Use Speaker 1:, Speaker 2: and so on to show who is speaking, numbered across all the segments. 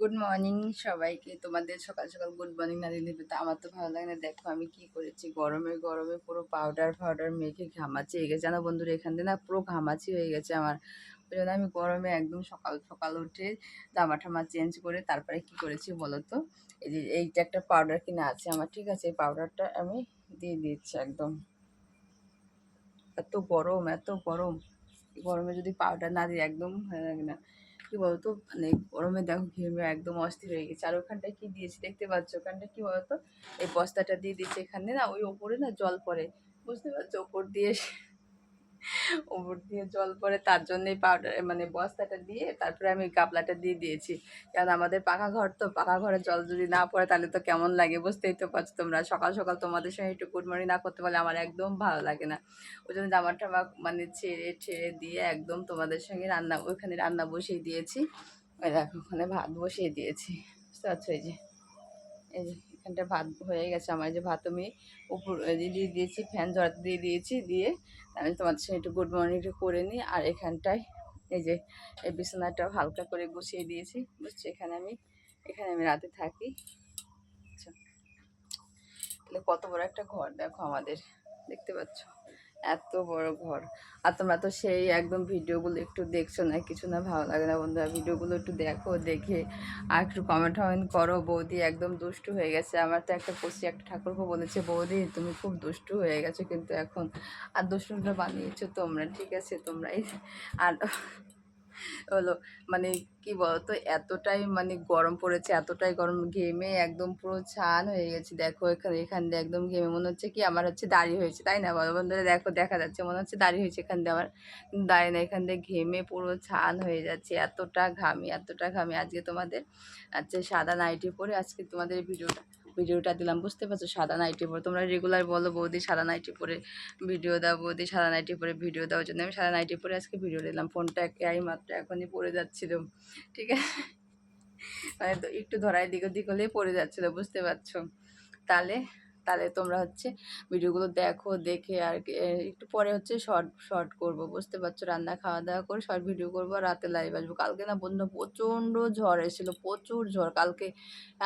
Speaker 1: Good morning সবাইকে। তোমাদের সকাল সকাল গুড মর্নিং না দিলে তো আমার তো ভালো লাগে না। দেখো আমি কি করেছি? গরমে গরমে পুরো পাউডার ফাউডার মেখে ঘামাচি হয়ে গেছে জানো বন্ধুরা, এখান থেকে না পুরো ঘামাচি হয়ে গেছে আমার। ওই জন্য আমি গরমে একদম সকাল সকাল উঠে জামা ঠামা চেঞ্জ করে তারপরে কি করেছি বলো তো? এই যে এইটা একটা পাউডার কিনা আছে আমার, ঠিক আছে? এই পাউডারটা আমি দিয়ে দিচ্ছি একদম। এত গরম এত গরম। গরমে যদি পাউডার না দিই একদম ভালো লাগে না। কি বলতো? মানে গরমে দেখো ঘেমে একদম অস্থির হয়ে গেছে। আর ওখানটায় কি দিয়েছি দেখতে পাচ্ছ? ওখানটা কি বলতো? এই বস্তাটা দিয়ে দিয়েছে এখানে না, ওই ওপরে না জল পড়ে। বুঝতে পারছ? ওপর দিয়ে ওপর দিয়ে জল পড়ে তার জন্যই পাউডার মানে বস্তাটা দিয়ে তারপরে আমি গাবলাটা দিয়ে দিয়েছি। কারণ আমাদের পাকা ঘর তো, পাকা ঘরে জল যদি না পড়ে তাহলে তো কেমন লাগে বুঝতেই তো পারছ তোমরা। সকাল সকাল তোমাদের সঙ্গে একটু গুড মর্নিং না করতে পারলে আমার একদম ভালো লাগে না। ওই জন্য জামা টামা মানে ছেড়ে ছেড়ে দিয়ে একদম তোমাদের সঙ্গে রান্না ওইখানে রান্না বসিয়ে দিয়েছি। ওই দেখো ওখানে ভাত বসিয়ে দিয়েছি। বুঝতে পারছ এই যে এই যে। এখানটা ভাত হয়ে গেছে আমার যে ভাত আমি উপর দিয়ে দিয়েছি, ফ্যান জড়াতে দিয়ে দিয়েছি, দিয়ে আমি তোমাদের সঙ্গে একটু গুড মর্নিং একটু করে নিই, আর এখানটায় এই যে এই বিছানাটাও হালকা করে গুছিয়ে দিয়েছি, বুঝছি? এখানে আমি এখানে আমি রাতে থাকি তাহলে কত বড় একটা ঘর দেখো আমাদের, দেখতে পাচ্ছ? এত বড় ঘর। আর তোমরা তো সেই একদম ভিডিওগুলো একটু দেখছ না, কিছু না, ভালো লাগে না বন্ধুরা। ভিডিওগুলো একটু দেখো, দেখে আর একটু কমেন্ট টমেন্ট করো। বৌদি একদম দুষ্টু হয়ে গেছে। আমার তো একটা পশি একটা ঠাকুরকে বলেছে, বৌদি, তুমি খুব দুষ্টু হয়ে গেছো কিন্তু এখন। আর দুষ্টুটা বানিয়েছো তোমরা, ঠিক আছে তোমরাই। আর হলো। মানে কি বলতো, এতটাই মানে গরম পড়েছে, এতটাই গরম ঘেমে একদম পুরো ছান হয়ে গেছে। দেখো এখানে, এখান দিয়ে একদম ঘেমে মনে হচ্ছে কি আমার হচ্ছে দাড়ি হয়েছে, তাই না? বলো বন্ধুরা, দেখো, দেখা যাচ্ছে মনে হচ্ছে দাড়ি হয়েছে এখান দিয়ে আমার। দাঁড়িয়ে না, এখান দিয়ে ঘেমে পুরো ছান হয়ে যাচ্ছে, এতটা ঘামি এতটা ঘামি। আজকে তোমাদের, আজকে সাদা নাইটি পরে আজকে তোমাদের ভিডিওটা ভিডিওটা দিলাম, বুঝতে পারছ? সাদা নাইটি পরে। তোমরা রেগুলার বলো, বৌদি সাদা নাইটি পরে ভিডিও দাও, বৌদি সাদা নাইটি পরে ভিডিও দেওয়ার জন্য। আমি সাদা নাইটি পরে আজকে ভিডিও দিলাম। ফোনটা এই মাত্র, এখনই পড়ে যাচ্ছিল। ঠিক আছে? মানে একটু ধরাই দিক ওদিক হলেই পড়ে যাচ্ছিল, বুঝতে পারছ? তাহলে তাহলে তোমরা হচ্ছে ভিডিওগুলো দেখো, দেখে আর একটু পরে হচ্ছে শর্ট শর্ট করব, বুঝতে পারছ? রান্না খাওয়া দাওয়া করে শর্ট ভিডিও করব রাতে লাইভ আসব। কালকে না বন্ধু প্রচণ্ড ঝড় এসেছিল, প্রচুর ঝড়, কালকে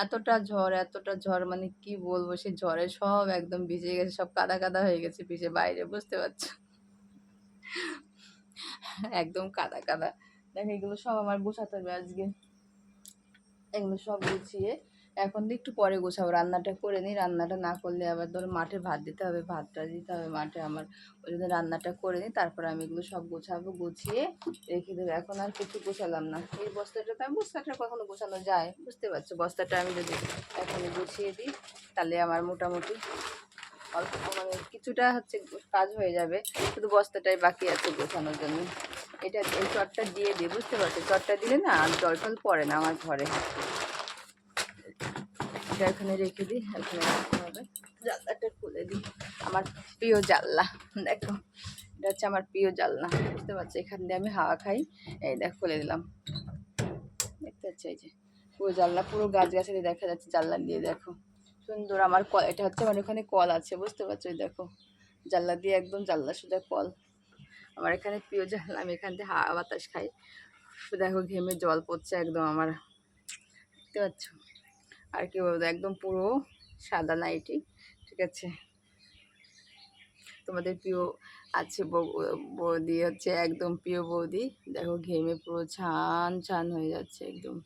Speaker 1: এতটা ঝড় এতটা ঝড় মানে কি বলব সে ঝড়ে সব একদম ভিজে গেছে, সব কাদা কাদা হয়ে গেছে ভিজে বাইরে, বুঝতে পারছ? একদম কাদা কাদা। দেখো, এগুলো সব আমার গোছাতে হবে আজকে। এগুলো সব গুছিয়ে এখন একটু পরে গোছাবো। রান্নাটা করে নিই, রান্নাটা না করলে আবার ধরো মাঠে ভাত দিতে হবে, ভাতটা দিতে হবে মাঠে আমার। ওই জন্য রান্নাটা করে নিই, তারপর আমি এগুলো সব গোছাবো, গুছিয়ে রেখে দেবো। এখন আর কিছু গোছালাম না। এই বস্তাটা তো আমি বস্তাটা কখনো গোছানো যায়, বুঝতে পারছ? বস্তাটা আমি যদি এখন গুছিয়ে দিই, তাহলে আমার মোটামুটি অল্প মানে কিছুটা হচ্ছে কাজ হয়ে যাবে। শুধু বস্তাটাই বাকি আছে গোছানোর জন্য। এটা এই চটটা দিয়ে দিই, বুঝতে পারছ? চটটা দিলে না আর জল টল পড়ে না আমার ঘরে। এটা এখানে রেখে দিই, এখানে হবে। জানলাটা খুলে দিই। আমার প্রিয় জানলা, দেখো, এটা হচ্ছে আমার প্রিয় জানলা, বুঝতে পারছ? এখান দিয়ে আমি হাওয়া খাই। এই দেখ, খুলে দিলাম। দেখতে পাচ্ছি? এই যে, পুরো জানলা, পুরো গাছ গাছালি দেখা যাচ্ছে জানলা দিয়ে, দেখো। সুন্দর, আমার কল, এটা হচ্ছে আমার ওখানে কল আছে, বুঝতে পারছ? দেখো, জানলা দিয়ে একদম জানলা সোজা কল। আমার এখানে প্রিয় জানলা, আমি এখান থেকে হাওয়া বাতাস খাই। দেখো, ঘেমে জল পড়ছে একদম আমার। দেখতে পাচ্ছ? আর কি বলব, একদম পুরো সাদা নাইটি, ঠিক আছে? তোমাদের প্রিয় আছে বৌদি হচ্ছে একদম প্রিয় বৌদি। দেখো ঘেমে পুরো ছান ছান হয়ে যাচ্ছে একদম।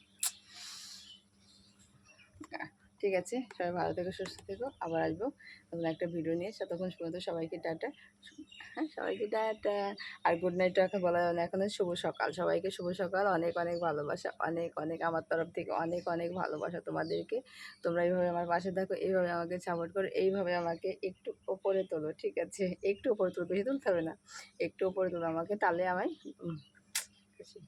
Speaker 1: ঠিক আছে, সবাই ভালো থেকো, সুস্থ থেকো, আবার আসব তখন একটা ভিডিও নিয়ে। ততক্ষণ পর্যন্ত সবাইকে টাটা। হ্যাঁ সবাইকে টাটা। আর গুড নাইটটা এখন বলা যাবে না, এখন শুভ সকাল। সবাইকে শুভ সকাল, অনেক অনেক ভালোবাসা, অনেক অনেক আমার তরফ থেকে অনেক অনেক ভালোবাসা তোমাদেরকে। তোমরা এইভাবে আমার পাশে থাকো, এইভাবে আমাকে সাপোর্ট করো, এইভাবে আমাকে একটু ওপরে তোলো, ঠিক আছে? একটু ওপরে তোলো, বেশি তুলতে হবে না। একটু ওপরে তোলো আমাকে, তাহলে আমায় খুশি।